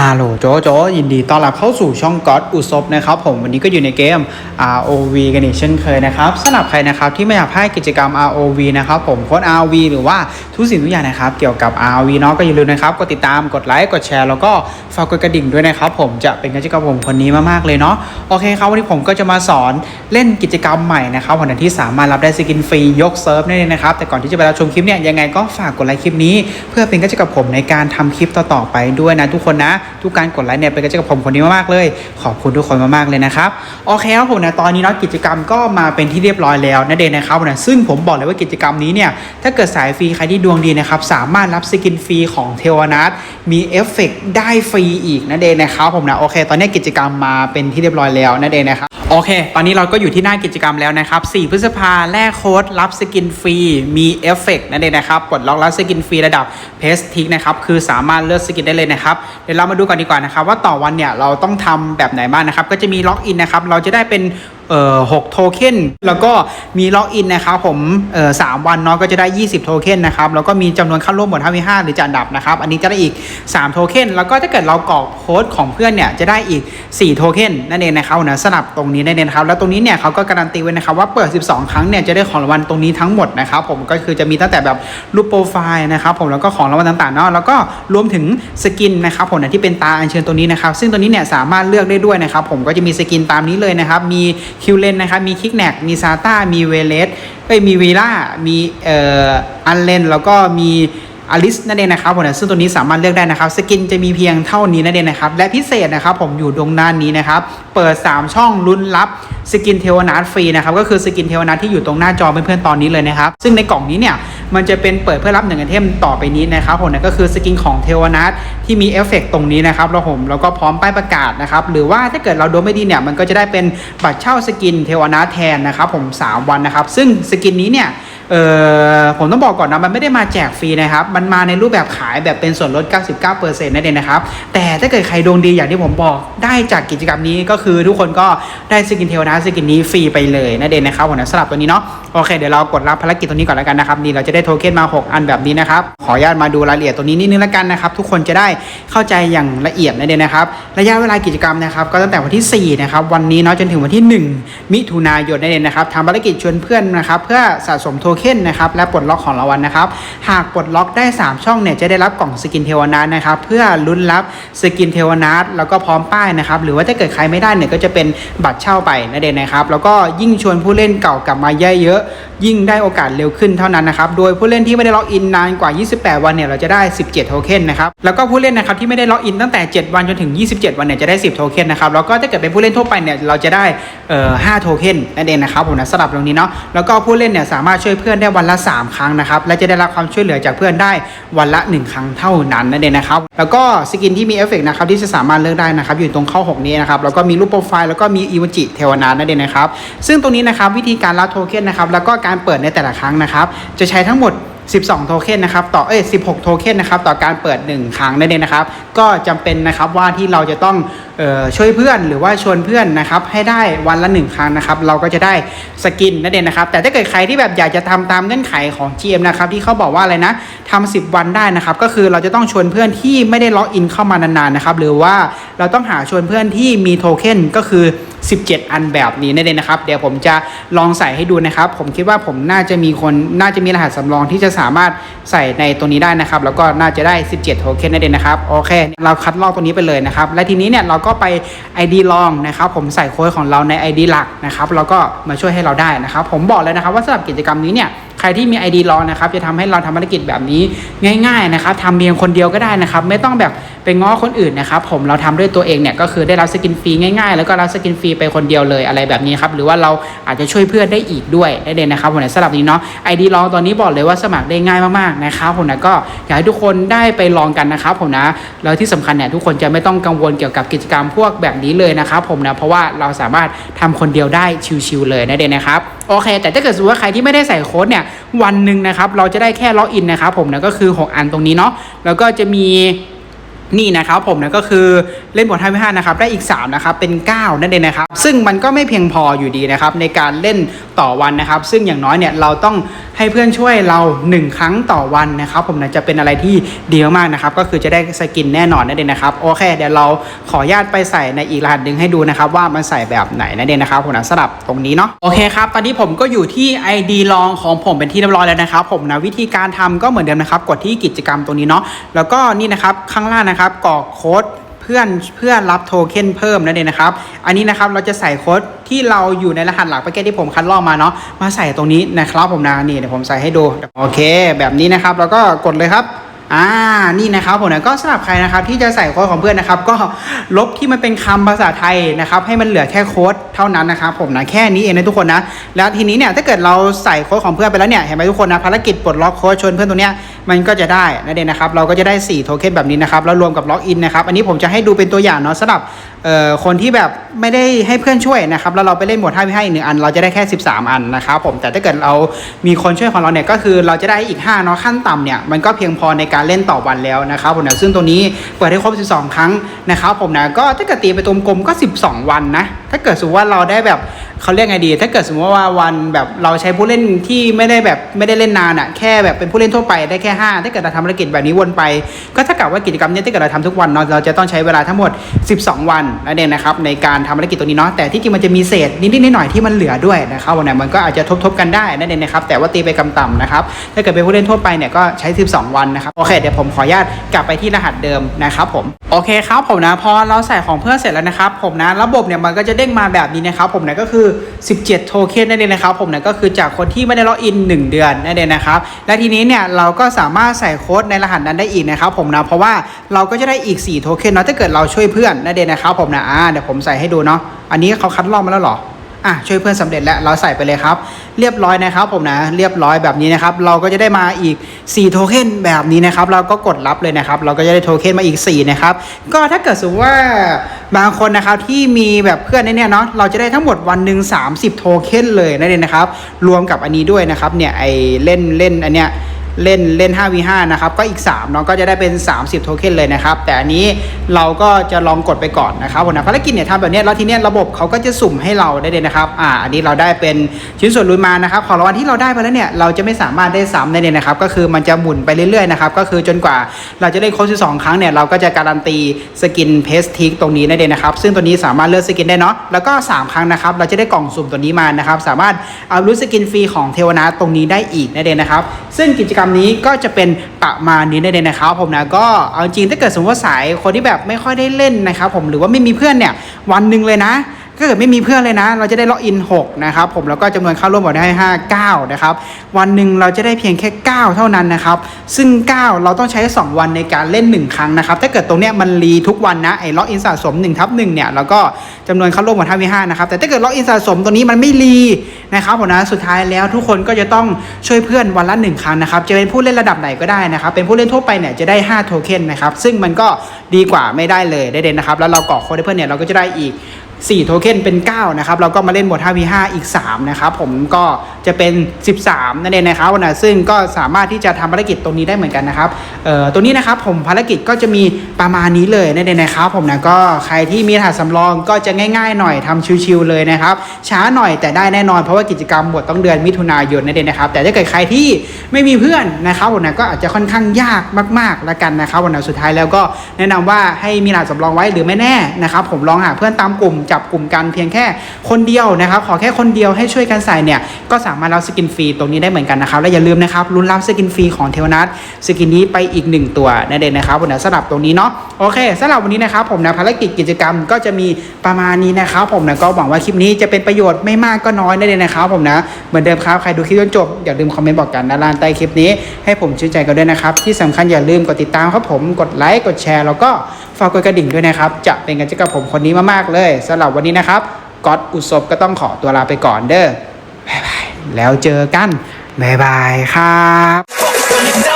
ฮัลโหลโจโจยินดีต้อนรับเข้าสู่ช่องก็ d อุซบนะครับผมวันนี้ก็อยู่ในเกม ROV กันอีกเช่นเคยนะครับสำหรับใครนะครับที่ไม่อยากพลาดกิจกรรม ROV นะครับผมโค้ด ROV หรือว่าทุกสิ่งทุกอย่างนะครับเกี่ยวกับ ROV เนาะก็อย่าลืมนะครับกดติดตามกดไลค์กดแชร์แล้วก็ฝากกดกระดิ่งด้วยนะครับผมจะเป็นกิจกรรมผมคนนี้มากๆเลยเนาะโอเคครับวันนี้ผมก็จะมาสอนเล่นกิจกรรมใหม่นะครับวันที่สามารถรับได้สกินฟรียกเซิร์ฟนั่นเองนะครับแต่ก่อนที่จะไปรับชมคลิปเนี่ยยังไงก็ฝากกดไลค์คลิปนี้ เพื่อเป็นกำลังใจกับผมในการทำคลิปต่อๆไปด้วยนะทุกคนนะทุกการกดไลค์เนี่ยเป็นกำลังใจกับผมคนนี้มากๆเลย ขอบคุณทุกคนมากๆเลยนะครับโอเคครับผมนะตอนนี้เนาะกิจกรรมก็มาเป็นที่เรียบร้อยแล้วนั่นเองนะครับนะซึ่งผมบอกเลยว่ากิจกรรมนี้เนี่ยถ้าเกิดสายฟรีใครที่ดวงดีนะครับสามารถรับสกินฟรีของเทวนัทมีเอฟเฟกต์ได้ฟรีอีกนั่นเองนะครับผมนะโอเค ตอนนี้กิจกรรมมาเป็นที่เรียบร้อยแล้วนั่นเองนะครับโอเค ตอนนี้เราก็อยู่ที่หน้ากิจกรรมแล้วนะครับ 4 พฤษภาแลกโค้ดรับสกินฟรี มีเอฟเฟกต์นั่นเองนะครับ ปลดล็อกรับสกินฟรีระดับเพสทิกนะครับ คือสามารถเลือกสกินได้เลยนะครับเดี๋ยวเรามาดูก่อนดีกว่านะครับว่าต่อวันเนี่ยเราต้องทำแบบไหนบ้างนะครับก็จะมีล็อกอินนะครับเราจะได้เป็น เอ่อ6โทเค็นแล้วก็มีล็อกอินนะครับผมเอ่อสามวันเนาะก็จะได้ 20 โทเค็นนะครับแล้วก็มีจำนวนเข้าร่วมหมด5 5หรือจันดับนะครับ อันนี้จะได้อีก 3 โทเค็นแล้วก็ถ้าเกิดเรากรอกโค้ดของเพื่อนเนี่ยจะได้อีก 4 โทเค็นนั่นเองนะครับนะสลับตรงนี้นั่นเองนครับแล้วตรงนี้เนี่ยเขาก็การันตีไว้นะครับว่าเปิด 12 ครั้งเนี่ยจะได้ของรางวัลตรงนี้ทั้งหมดนะครับผมก็คือจะมีตั้งแต่แบบรูปโปรไฟล์นะครับผมแล้วก็ของรางวัลต่างๆเนาะแล้วก็รวมถึงสกินนะครับผมนะที่เป็นตาอัญเชิญตัวนี้นะครับซึ่งตัวนี้เนี่ยสามารถเลือกได้ด้วยนะครับผมก็จะมีสกินตามนี้เลยนะครับมีคิวเลนนะครับมีคิกแนกมีซาต้ามีเวเลสเอ้ยมีวีล่ามีเอ่ออันเลนแล้วก็มี อลิสนั่นเองนะครับผมนะซึ่งตัวนี้สามารถเลือกได้นะครับ สกินจะมีเพียงเท่านี้นั่นเองนะครับ และพิเศษนะครับผมอยู่ตรงด้านนี้นะครับ เปิด 3 ช่องลุ้นรับสกินเทวนาทฟรีนะครับ ก็คือสกินเทวนาทที่อยู่ตรงหน้าจอเพื่อนๆตอนนี้เลยนะครับ ซึ่งในกล่องนี้เนี่ยมันจะเป็นเปิดเพื่อรับหนึ่งไอเทมต่อไปนี้นะครับผมนะก็คือสกินของเทวนาทที่มีเอฟเฟกต์ตรงนี้นะครับแล้วผมแล้วก็พร้อมป้ายประกาศนะครับหรือว่าถ้าเกิดเราดนไม่ดีเนี่ยมันก็จะได้เป็นบัตรเช่าสกินเทวนาทแทนนะครับผม 3 วันนะครับ ซึ่งสกินนี้เนี่ย เอ่อผมต้องบอกก่อนนะมันไม่ได้มาแจกฟรีนะครับ มันมาในรูปแบบขายแบบเป็นส่วนลด 99%นั่นเองนะครับ แต่ถ้าเกิดใครดวงดีอย่างที่ผมบอกได้จากกิจกรรมนี้ก็คือทุกคนก็ได้สกินเทลนะสกินนี้ฟรีไปเลยนั่นเองนะครับผมนะสำหรับตัวนี้เนาะโอเคเดี๋ยวเรากดรับภารกิจตัวนี้ก่อนแล้วกันนะครับนี่เราจะได้โทเค็นมา 6 อันแบบนี้นะครับขออนุญาตมาดูรายละเอียดตัวนี้นิดนึงแล้วกันนะครับทุกคนจะได้เข้าใจอย่างละเอียดนั่นเองนะครับระยะเวลากิจกรรมนะครับก็ตั้งแต่วันที่4นะครับวันนี้เนาะจนถึงวันที่ 1 มิถุนายนนั่นเองนะครับทำภารกิจชวนเพื่อนนะครับเพื่อสะสมโทเค็นนะครับและปลดล็อกของรางวัลนะครับหากปลดล็อกได้ 3 ช่องเนี่ยจะได้รับกล่องสกินเทวนาทนะครับเพื่อลุ้นรับสกินเทวนาทแล้วก็พร้อมป้ายนะครับหรือว่าถ้าเกิดใครไม่ได้เนี่ยก็จะเป็นบัตรเช่าไปนั่นเองนะครับแล้วก็ยิ่งชวนผู้เล่นเก่ากลับมาเยอะๆยิ่งได้โอกาสเร็วขึ้นเท่านั้นนะครับ โดยผู้เล่นที่ไม่ได้ล็อกอินนานกว่า 28 วันเนี่ยเราจะได้ 17 โทเค็นนะครับ แล้วก็ผู้เล่นนะครับที่ไม่ได้ล็อกอินตั้งแต่ 7 วันจนถึง 27 วันเนี่ยจะได้ 10 โทเค็นนะครับ แล้วก็ถ้าเกิดเป็นผู้เล่นทั่วไปเนี่ยเราจะได้เอ่อ5โทเค็นนั่นเองนะครับผมนะสลับตรงนี้เนาะ แล้วก็ผู้เล่นเนี่ยสามารถช่วยเพื่อนได้วันละ 3 ครั้งนะครับและจะได้รับความช่วยเหลือจากเพื่อนได้วันละ 1 ครั้งเท่านั้นนั่นเองนะครับ แล้วก็สกินที่มีเอฟเฟกต์นะครับที่จะสามารถเลือกได้นะครับอยู่ตรงข้อ 6 นี้นะครับแล้วก็มีรูปโปรไฟล์แล้วก็มีอีวจิเทวนานั่นเองนะครับซึ่งตรงนี้นะครับวิธีการรับโทเค็นนะครับแล้วก็การเปิดในแต่ละครั้งนะครับ จะใช้ทั้งหมด 12 โทเค็นนะครับ ต่อ เอ้ย 16 โทเค็นนะครับ ต่อการเปิด 1 ครั้งนั่นเองนะครับ ก็จำเป็นนะครับว่าที่เราจะต้องออช่วยเพื่อนหรือว่าชวนเพื่อนนะครับ ให้ได้วันละ 1 ครั้งนะครับ เราก็จะได้สกินนั่นเองนะครับ แต่ถ้าเกิดใครที่แบบอยากจะทำตามเงื่อนไขของ GM นะครับ ที่เขาบอกว่าอะไรนะทำ10 วันได้นะครับ ก็คือเราจะต้องชวนเพื่อนที่ไม่ได้ล็อกอินเข้ามานานๆนะครับ หรือว่าเราต้องหาชวนเพื่อนที่มีโทเค็นก็คือ 17 อันแบบนี้นั่นเองนะครับ เดี๋ยวผมจะลองใส่ให้ดูนะครับ ผมคิดว่าผมน่าจะมีคนน่าจะมีรหัสสำรองที่จะสามารถใส่ในตัวนี้ได้นะครับ แล้วก็น่าจะได้ 17 โทเค็นนั่นเองนะครับ โอเค เราคัดลอกตัวนี้ไปเลยนะครับ และทีนี้เนี่ยเราก็ไป ID ลองนะครับ ผมใส่โค้ดของเราใน ID หลักนะครับ แล้วก็มาช่วยให้เราได้นะครับ ผมบอกเลยนะครับว่าสำหรับกิจกรรมนี้เนี่ยใครที่มี ID รองนะครับ จะทำให้เราทำภารกิจแบบนี้ง่าย ๆ นะครับทำเพียงคนเดียวก็ได้นะครับ ไม่ต้องแบบ ไปง้อคนอื่นนะครับผมเราทำด้วยตัวเองเนี่ยก็คือได้รับสกินฟรีง่ายๆ แล้วก็รับสกินฟรีไปคนเดียวเลยอะไรแบบนี้ครับหรือว่าเราอาจจะช่วยเพื่อนได้อีกด้วยได้เลยนะครับผมสำหรับนี้เนาะ ID รองตอนนี้บอกเลยว่าสมัครได้ง่ายมากๆนะครับผมนะก็อยากให้ทุกคนได้ไปลองกันนะครับผมนะแล้วที่สำคัญเนี่ยทุกคนจะไม่ต้องกังวลเกี่ยวกับกิจกรรมพวกแบบนี้เลยนะครับผมนะเพราะว่าเราสามารถทำคนเดียวได้ชิวๆเลยนั่นเองนะครับโอเค แต่ถ้าเกิดสมมติว่าใครที่ไม่ได้ใส่โค้ดเนี่ยวันหนึ่งนะครับเราจะได้แค่ล็อกอินนะครับผมนะก็คือ 6 อันตรงนี้เนาะแล้วก็จะมี นี่นะครับผมนะก็คือเล่นบท5 5นะครับได้อีก3นะครับเป็น 9 นั่นเองนะครับซึ่งมันก็ไม่เพียงพออยู่ดีนะครับในการเล่นต่อวันนะครับ ซึ่งอย่างน้อยเนี่ยเราต้อง ให้เพื่อนช่วยเรา 1 ครั้งต่อวันนะครับผมนะจะเป็นอะไรที่ดีมากๆนะครับ ก็คือจะได้สกินแน่นอนนั่นเองนะครับโอเคเดี๋ยวเราขออนุญาตไปใส่ในอีกรหัสหนึ่งให้ดูนะครับ ว่ามันใส่แบบไหนนั่นเองนะครับผมนะสลับตรงนี้เนาะโอเคครับ ตอนนี้ผมก็อยู่ที่ ID ลองของผมเป็นที่เรียบร้อยแล้วนะครับ ผมนะวิธีการทำก็เหมือนเดิมนะครับกดที่กิจกรรมตรงนี้เนาะแล้วก็นี่นะครับข้างล่างนะครับกรอกโค้ด พื่อนเพื่อรับโทเค็นเพิ่มนั่นเองนะครับ อันนี้นะครับเราจะใส่โค้ดที่เราอยู่ในรหัสหลักแพ็กเกจที่ผมคัดลอกมาเนาะมาใส่ตรงนี้นะครับผมนะนี่เดี๋ยวผมใส่ให้ดูโอเค แบบนี้นะครับแล้วก็กดเลยครับ อ่านี่นะครับผมนะก็สำหรับใครนะครับที่จะใส่โค้ดของเพื่อนนะครับ ก็ลบที่มันเป็นคำภาษาไทยนะครับให้มันเหลือแค่โค้ดเท่านั้นนะครับผมนะแค่นี้เองนะทุกคนนะแล้วทีนี้เนี่ยถ้าเกิดเราใส่โค้ดของเพื่อนไปแล้วเนี่ยเห็นไหมทุกคนนะภารกิจปลดล็อกโค้ดชวนเพื่อนตัวเนี้ยมันก็จะได้นั่นเองนะครับเราก็จะได้4โทเค็นแบบนี้นะครับแล้วรวมกับล็อกอินนะครับอันนี้ผมจะให้ดูเป็นตัวอย่างเนาะสำหรับคนที่แบบไม่ได้ให้เพื่อนช่วยนะครับแล้วเราไปเล่นหมวด5 5อีกหนึ่งอัน เราจะได้แค่ 13 อันนะครับผมแต่ถ้าเกิดเรามีคนช่วยของเราเนี่ยก็คือเราจะได้อีก5เนาะขั้นต่ำเนี่ยมันก็เพียงพอในการเล่นต่อวันแล้วนะครับผมนะซึ่งตัวนี้เปิดให้ครบ 12 ครั้งนะครับผมนะก็ถ้าเกิดตีไปตรงกลมก็ 12 วันนะ ถ้าเกิดสมมติว่าเราได้แบบเขาเรียกไงดี ถ้าเกิดสมมติว่าวันแบบเราใช้ผู้เล่นที่ไม่ได้แบบไม่ได้เล่นนานอะแค่แบบเป็นผู้เล่นทั่วไปได้แค่ 5 ถ้าเกิดเราทำภารกิจแบบนี้วนไป ก็ถ้ากับว่ากิจกรรมนี้ถ้าเกิดเราทำทุกวันเนาะเราจะต้องใช้เวลาทั้งหมด 12 วันนั่นเองนะครับในการทำภารกิจตัวนี้เนาะแต่ที่จริงมันจะมีเศษนิดๆหน่อยๆที่มันเหลือด้วยนะครับวันไหนมันก็อาจจะทบๆกันได้นั่นเองนะครับแต่ว่าตีไปกำต่ำนะครับถ้าเกิดเป็นผู้เล่นทั่วไปเนี่ยก็ใช้ 12 วันนะครับโอเคเดี๋ยวผมขออนุญาตกลับไปที่รหัสเดิมนะครับผมโอเคครับผมนะพอเราใส่ของเพื่อเสร็จแล้วนะครับผมนะระบบเนี่ยมันก็จะเด้งมาแบบนี้นะครับผมนะก็คือ 17 โทเค็นนั่นเองนะครับผมนะก็คือจากคนที่ไม่ได้ล็อกอิน 1 เดือนนั่นเองนะครับและทีนี้เนี่ยเราก็สามารถใส่โค้ดในรหัสนั้นได้อีกนะครับผมนะเพราะว่าเราก็จะได้อีก 4 โทเค็นเนาะถ้าเกิดเราช่วยเพื่อนนั่นเองนะครับผมนะอ่าเดี๋ยวผมใส่ให้ดูเนาะอันนี้เขาคัดลอกมาแล้วหรอ อะช่วยเพื่อนสำเร็จแล้วเราใส่ไปเลยครับ เรียบร้อยนะครับผมนะเรียบร้อยแบบนี้นะครับ เราก็จะได้มาอีก 4 โทเค็นแบบนี้นะครับ เราก็กดรับเลยนะครับ เราก็จะได้โทเค็นมาอีก 4 นะครับ ก็ถ้าเกิดสมมติว่าบางคนนะครับที่มีแบบเพื่อนเนี่ยเนาะเราจะได้ทั้งหมดวันหนึ่ง30 โทเค็นเลยนั่นเองนะครับ รวมกับอันนี้ด้วยนะครับเนี่ยไอเล่นเล่นอันเนี้ย เล่นเล่น 5v5 นะครับก็อีก3เนาะก็จะได้เป็น 30 โทเค็นเลยนะครับ แต่อันนี้เราก็จะลองกดไปก่อนนะครับผมนะภารกิจเนี่ยทำแบบนี้แล้วทีเนี้ยระบบเขาก็จะสุ่มให้เราได้เลยนะครับอ่าอันนี้เราได้เป็นชิ้นส่วนลุยมานะครับของรางวัลที่เราได้ไปแล้วเนี่ยเราจะไม่สามารถได้ซ้ำได้เลยนะครับก็คือมันจะหมุนไปเรื่อยๆนะครับก็คือจนกว่าเราจะได้ครบ12 ครั้งเนี่ยเราก็จะการันตีสกินเพสทิกตรงนี้ได้เลยนะครับซึ่งตัวนี้สามารถเลือกสกินได้เนาะแล้วก็ 3 ครั้งนะครับเราจะได้กล่องสุ่มตัวนี้มานะครับสามารถเอารู้สกินฟรีของเทวนาตรงนี้ได้อีกนั่นเองนะครับซึ่งกิจกรรมนี้ก็จะเป็นประมาณนี้นั่นเลยนะครับผมนะก็เอาจริงถ้าเกิดสมมติว่าสายคนที่แบบไม่ค่อยได้เล่นนะครับผมหรือว่าไม่มีเพื่อนเนี่ยวันหนึ่งเลยนะ ถ้าเกิดไม่มีเพื่อนเลยนะ เราจะได้ล็อกอิน6นะครับผมแล้วก็จำนวนเข้าร่วมบอกได้5 9นะครับวันหนึ่งเราจะได้เพียงแค่ 9 เท่านั้นนะครับซึ่ง 9 เราต้องใช้ 2 วันในการเล่น 1 ครั้งนะครับถ้าเกิดตรงเนี้ยมันรีทุกวันนะไอ้ล็อกอินสะสม1ทับ1เนี่ยแล้วก็จำนวนเข้าร่วมบอก5 5นะครับแต่ถ้าเกิดล็อกอินสะสมตัวนี้มันไม่รีนะครับผมนะสุดท้ายแล้วทุกคนก็จะต้องช่วยเพื่อนวันละ 1 ครั้งนะครับจะเป็นผู้เล่นระดับไหนก็ได้นะครับเป็นผู้เล่นทั่วไปเนี่ยจะได้ 5 โทเค็นนะครับซึ่งมันก็ดีกว่าไม่ได้เลยได้เด่นนะครับแล้วเรากรอกโค้ดให้เพื่อนเนี่ยเราก็จะได้อีก 4 โทเค็นเป็น 9 นะครับ เราก็มาเล่นบท 5v5 อีก 3 นะครับ ผมก็จะเป็น 13 นั่นเองนะครับนะซึ่งก็สามารถที่จะทำภารกิจตรงนี้ได้เหมือนกันนะครับเอ่อตัวนี้นะครับผมภารกิจก็จะมีประมาณนี้เลยนั่นเองนะครับ ผมนะก็ใครที่มีรหัสสำรองก็จะง่าย ๆ หน่อยทำชิวๆเลยนะครับ ช้าหน่อยแต่ได้แน่นอนเพราะว่ากิจกรรมบทต้องเดือนมิถุนายนนั่นเองนะครับ แต่ถ้าเกิดใครที่ไม่มีเพื่อนนะครับผมนะก็อาจจะค่อนข้างยากมากๆละกันนะครับวันนะสุดท้ายแล้วก็แนะนำว่าให้มีรหัสสำรองไว้หรือไม่แน่นะครับผมลองหาเพื่อนตามกลุ่มจับกลุ่มกันเพียงแค่คนเดียวนะครับขอแค่คนเดียวให้ช่วยกันใส่เนี่ยก็สามารถรับสกินฟรีตรงนี้ได้เหมือนกันนะครับและอย่าลืมนะครับลุ้นรับสกินฟรีของเทวนัทสกินนี้ไปอีกหนึ่งตัวนั่นเองนะครับผมนะสำหรับตรงนี้เนาะโอเคสำหรับวันนี้นะครับผมนะภารกิจกิจกรรมก็จะมีประมาณนี้นะครับผมนะก็หวังว่าคลิปนี้จะเป็นประโยชน์ไม่มากก็น้อยนั่นเองนะครับผมนะเหมือนเดิมครับใครดูคลิปจนจบอย่าลืมคอมเมนต์บอกกันด้านล่างใต้คลิปนี้ให้ผมชื่นใจกันด้วยนะครับที่สำคัญอย่าลืมกดติดตามครับผมกดไลค์กดแชร์แล้วก็ ฝากกดกระดิ่งด้วยนะครับ จะเป็นกันเจกับผมคนนี้มากๆเลยสำหรับวันนี้นะครับก๊อตอุศบก็ต้องขอตัวลาไปก่อนเด้อบ๊ายบายแล้วเจอกันบ๊ายบายครับ